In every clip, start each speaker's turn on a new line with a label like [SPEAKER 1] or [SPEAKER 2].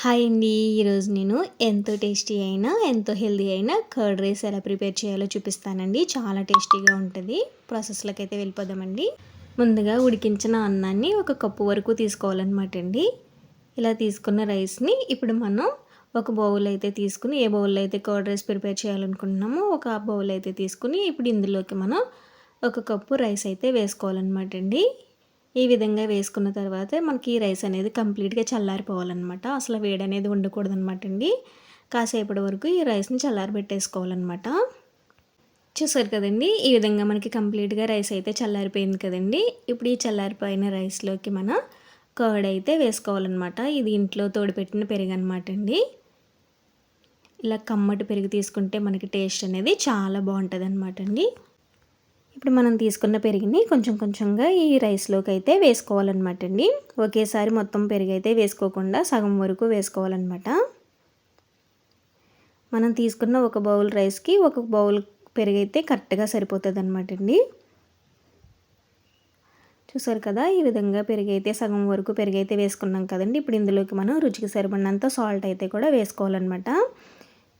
[SPEAKER 1] Hi అండి. ఈరోజు నేను ఎంతో టేస్టీ అయినా ఎంతో హెల్దీ అయినా కర్డ్ రైస్ ఎలా ప్రిపేర్ చేయాలో చూపిస్తానండి. చాలా టేస్టీగా ఉంటుంది. ప్రాసెస్లోకి అయితే వెళ్ళిపోదామండి. ముందుగా ఉడికించిన అన్నాన్ని ఒక కప్పు వరకు తీసుకోవాలన్నమాట అండి. ఇలా తీసుకున్న రైస్ని ఇప్పుడు మనం ఒక బౌల్ అయితే తీసుకుని ఏ బౌల్లో అయితే కర్డ్ రైస్ ప్రిపేర్ చేయాలనుకుంటున్నామో ఒక బౌల్ అయితే తీసుకుని ఇప్పుడు ఇందులోకి మనం ఒక కప్పు రైస్ అయితే వేసుకోవాలన్నమాట అండి. ఈ విధంగా వేసుకున్న తర్వాత మనకి రైస్ అనేది కంప్లీట్గా చల్లారిపోవాలన్నమాట. అసలు వేడి అనేది ఉండకూడదు అనమాట అండి. కాసేపటి వరకు ఈ రైస్ని చల్లారిపెట్టేసుకోవాలన్నమాట చూసారు కదండి ఈ విధంగా మనకి కంప్లీట్గా రైస్ అయితే చల్లారిపోయింది కదండి. ఇప్పుడు ఈ చల్లారిపోయిన రైస్లోకి మన కర్డ్ అయితే వేసుకోవాలన్నమాట. ఇది ఇంట్లో తోడుపెట్టిన పెరుగు అనమాట అండి. ఇలా కమ్మటి పెరుగు తీసుకుంటే మనకి టేస్ట్ అనేది చాలా బాగుంటుంది అనమాట అండి. ఇప్పుడు మనం తీసుకున్న పెరిగిని కొంచెం కొంచెంగా ఈ రైస్లోకి అయితే వేసుకోవాలన్నమాట అండి. ఒకేసారి మొత్తం పెరుగు అయితే వేసుకోకుండా సగం వరకు వేసుకోవాలన్నమాట. మనం తీసుకున్న ఒక బౌల్ రైస్కి ఒక బౌల్ పెరుగు అయితే కరెక్ట్గా సరిపోతుంది అనమాట అండి. చూసారు కదా ఈ విధంగా పెరుగైతే సగం వరకు పెరుగైతే వేసుకున్నాం కదండి. ఇప్పుడు ఇందులోకి మనం రుచికి సరిపడినంత సాల్ట్ అయితే కూడా వేసుకోవాలన్నమాట.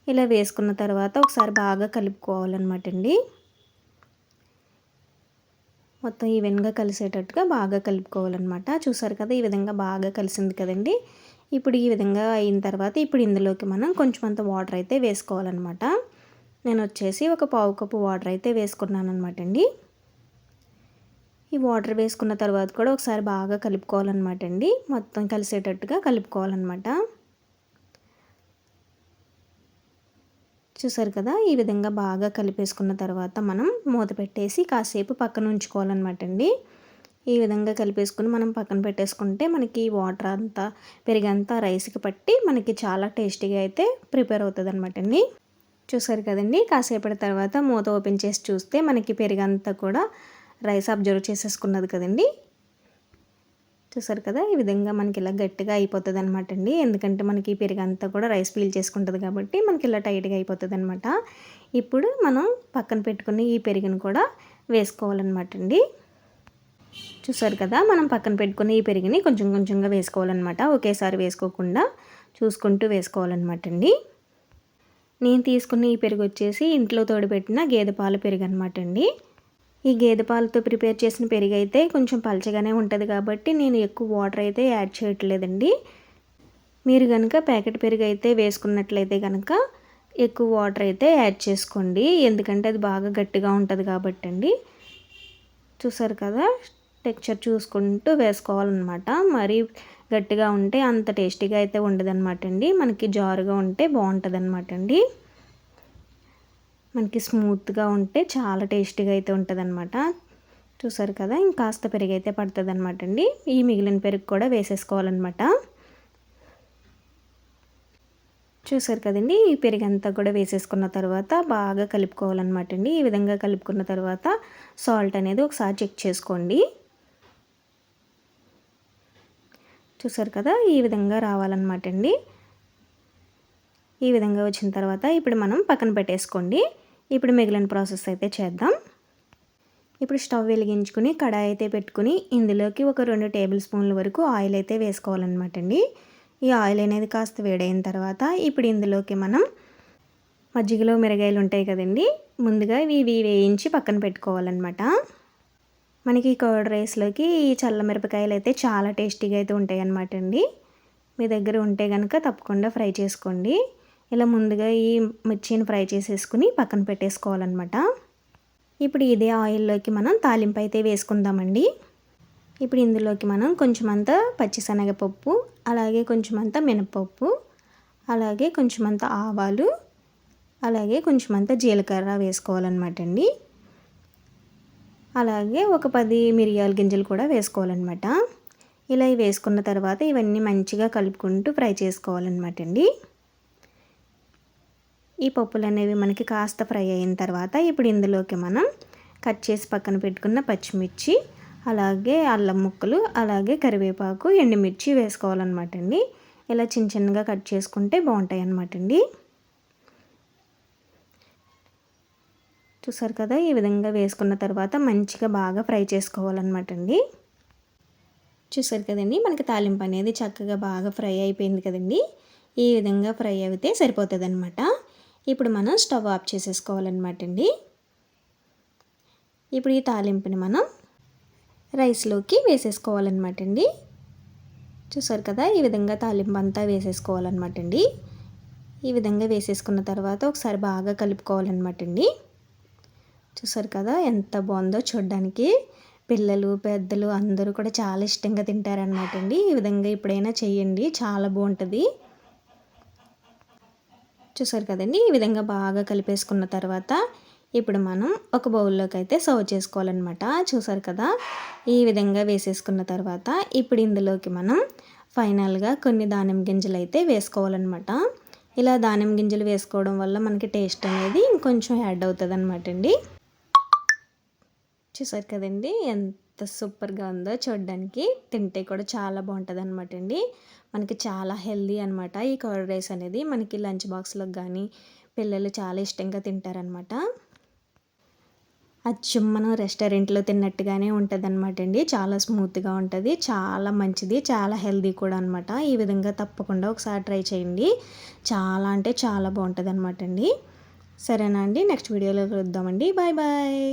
[SPEAKER 1] ఇలా వేసుకున్న తర్వాత ఒకసారి బాగా కలుపుకోవాలన్నమాట అండి. మొత్తం ఈవెన్గా కలిసేటట్టుగా బాగా కలుపుకోవాలన్నమాట. చూసారు కదా ఈ విధంగా బాగా కలిసింది కదండి. ఇప్పుడు ఈ విధంగా అయిన తర్వాత ఇప్పుడు ఇందులోకి మనం కొంచెం అంత వాటర్ అయితే వేసుకోవాలన్నమాట. నేను వచ్చేసి ఒక పావు కప్పు వాటర్ అయితే వేసుకున్నాను అనమాట అండి. ఈ వాటర్ వేసుకున్న తర్వాత కూడా ఒకసారి బాగా కలుపుకోవాలన్నమాట అండి. మొత్తం కలిసేటట్టుగా కలుపుకోవాలన్నమాట. చూసారు కదా? ఈ విధంగా బాగా కలిపేసుకున్న తర్వాత మనం మూత పెట్టేసి కాసేపు పక్కన ఉంచుకోవాలన్నమాట అండి ఈ విధంగా కలిపేసుకుని మనం పక్కన పెట్టేసుకుంటే మనకి వాటర్ అంతా పెరిగంతా రైస్కి పట్టి మనకి చాలా టేస్టీగా అయితే ప్రిపేర్ అవుతుంది అనమాట అండి చూసారు కదండి? కాసేపటి తర్వాత మూత ఓపెన్ చేసి చూస్తే మనకి పెరిగంతా కూడా రైస్ అబ్జర్వ్ చేసేసుకున్నది కదండి? చూసారు కదా? ఈ విధంగా మనకి ఇలా గట్టిగా అయిపోతుంది అనమాట అండి. ఎందుకంటే మనకి పెరుగు కూడా రైస్ పీల్ చేసుకుంటుంది కాబట్టి మనకి ఇలా టైట్గా అయిపోతుంది అనమాట ఇప్పుడు మనం పక్కన పెట్టుకుని ఈ పెరుగును కూడా వేసుకోవాలన్నమాట అండి. చూసారు కదా? మనం పక్కన పెట్టుకుని ఈ పెరుగుని కొంచెం కొంచెంగా వేసుకోవాలన్నమాట. ఒకేసారి వేసుకోకుండా చూసుకుంటూ వేసుకోవాలన్నమాట అండి. నేను తీసుకున్న ఈ పెరుగు వచ్చేసి ఇంట్లో తోడుపెట్టిన గేదె పాల పెరుగు అనమాట అండి. ఈ గేదె పాలతో ప్రిపేర్ చేసిన పెరుగు అయితే కొంచెం పలచగానే ఉంటుంది కాబట్టి నేను ఎక్కువ వాటర్ అయితే యాడ్ చేయట్లేదండి. మీరు కనుక ప్యాకెట్ పెరుగు అయితే వేసుకున్నట్లయితే కనుక ఎక్కువ వాటర్ అయితే యాడ్ చేసుకోండి. ఎందుకంటే అది బాగా గట్టిగా ఉంటుంది కాబట్టి అండి చూసారు కదా? టెక్చర్ చూసుకుంటూ వేసుకోవాలన్నమాట. మరి గట్టిగా ఉంటే అంత టేస్టీగా అయితే ఉండదనమాట అండి మనకి జారుగా ఉంటే బాగుంటుంది అనమాట అండి మనకి స్మూత్గా ఉంటే చాలా టేస్టీగా అయితే ఉంటుంది అనమాట చూసారు కదా ఇంకాస్త పెరుగు అయితే పడుతుంది అనమాట అండి. ఈ మిగిలిన పెరుగు కూడా వేసేసుకోవాలన్నమాట. చూసారు కదండి ఈ పెరుగు అంతా కూడా వేసేసుకున్న తర్వాత బాగా కలుపుకోవాలన్నమాట అండి. ఈ విధంగా కలుపుకున్న తర్వాత సాల్ట్ అనేది ఒకసారి చెక్ చేసుకోండి. చూసారు కదా ఈ విధంగా రావాలన్నమాట అండి. ఈ విధంగా వచ్చిన తర్వాత ఇప్పుడు మనం పక్కన పెట్టేసుకోండి. ఇప్పుడు మిగిలిన ప్రాసెస్ అయితే చేద్దాం. ఇప్పుడు స్టవ్ వెలిగించుకుని కడాయి అయితే పెట్టుకుని ఇందులోకి ఒక రెండు టేబుల్ స్పూన్ల వరకు ఆయిల్ అయితే వేసుకోవాలన్నమాట అండి. ఈ ఆయిల్ అనేది కాస్త వేడైన తర్వాత ఇప్పుడు ఇందులోకి మనం మజ్జిగలో మిరగాయలు ఉంటాయి కదండి ముందుగా ఇవి వేయించి పక్కన పెట్టుకోవాలన్నమాట. మనకి కర్డ్ రైస్లోకి ఈ చల్ల మిరపకాయలు అయితే చాలా టేస్టీగా అయితే ఉంటాయి అన్నమాట అండి. మీ దగ్గర ఉంటే కనుక తప్పకుండా ఫ్రై చేసుకోండి. ఇలా ముందుగా ఈ మిర్చిని ఫ్రై చేసేసుకుని పక్కన పెట్టేసుకోవాలన్నమాట. ఇప్పుడు ఇదే ఆయిల్లోకి మనం తాలింపు అయితే వేసుకుందామండి. ఇప్పుడు ఇందులోకి మనం కొంచెం పచ్చిశనగపప్పు అలాగే కొంచెం అంత మినపప్పు అలాగే కొంచెం అంత ఆవాలు అలాగే కొంచెం అంత జీలకర్ర వేసుకోవాలన్నమాట అండి అలాగే ఒక పది మిరియాల గింజలు కూడా వేసుకోవాలన్నమాట. ఇలా వేసుకున్న తర్వాత ఇవన్నీ మంచిగా కలుపుకుంటూ ఫ్రై చేసుకోవాలన్నమాట అండి ఈ పప్పులు అనేవి మనకి కాస్త ఫ్రై అయిన తర్వాత ఇప్పుడు ఇందులోకి మనం కట్ చేసి పక్కన పెట్టుకున్న పచ్చిమిర్చి అలాగే అల్లం ముక్కలు అలాగే కరివేపాకు ఎండుమిర్చి వేసుకోవాలన్నమాట అండి. ఇలా చిన్న చిన్నగా కట్ చేసుకుంటే బాగుంటాయి అన్నమాట అండి. చూసారు కదా ఈ విధంగా వేసుకున్న తర్వాత మంచిగా బాగా ఫ్రై చేసుకోవాలన్నమాట అండి. చూసారు కదండి మనకి తాలింపు అనేది చక్కగా బాగా ఫ్రై అయిపోయింది కదండి. ఈ విధంగా ఫ్రై అయితే సరిపోతుంది అనమాట ఇప్పుడు మనం స్టవ్ ఆఫ్ చేసేసుకోవాలన్నమాట అండి ఇప్పుడు ఈ తాలింపుని మనం రైస్లోకి వేసేసుకోవాలన్నమాట అండి చూసారు కదా ఈ విధంగా తాలింపు అంతా వేసేసుకోవాలన్నమాట అండి ఈ విధంగా వేసేసుకున్న తర్వాత ఒకసారి బాగా కలుపుకోవాలన్నమాట అండి చూసారు కదా ఎంత బాగుందో చూడడానికి. పిల్లలు పెద్దలు అందరూ కూడా చాలా ఇష్టంగా తింటారనమాట అండి ఈ విధంగా ఎప్పుడైనా చేయండి చాలా బాగుంటుంది. చూసారు కదండి? ఈ విధంగా బాగా కలిపేసుకున్న తర్వాత ఇప్పుడు మనం ఒక బౌల్లోకి అయితే సర్వ్ చేసుకోవాలన్నమాట. చూసారు కదా? ఈ విధంగా వేసేసుకున్న తర్వాత ఇప్పుడు ఇందులోకి మనం ఫైనల్గా కొన్ని దానిమ్మ గింజలు అయితే వేసుకోవాలన్నమాట. ఇలా దానిమ్మ గింజలు వేసుకోవడం వల్ల మనకి టేస్ట్ అనేది ఇంకొంచెం యాడ్ అవుతుంది అనమాట అండి. చూసారు కదండి? ఎంత సూపర్గా ఉందో చూడడానికి తింటే కూడా చాలా బాగుంటుంది అనమాట అండి. మనకి చాలా హెల్దీ అనమాట ఈ కర్డ్ రైస్ అనేది. మనకి లంచ్ బాక్స్లోకి కానీ పిల్లలు చాలా ఇష్టంగా తింటారనమాట అచ్చం మనం రెస్టారెంట్లో తిన్నట్టుగానే ఉంటుంది అనమాట అండి. చాలా స్మూత్గా ఉంటుంది చాలా మంచిది చాలా హెల్దీ కూడా అనమాట ఈ విధంగా తప్పకుండా ఒకసారి ట్రై చేయండి. చాలా అంటే చాలా బాగుంటుంది అనమాట అండి. సరేనా అండి? నెక్స్ట్ వీడియోలో కలుద్దామండి. Bye bye.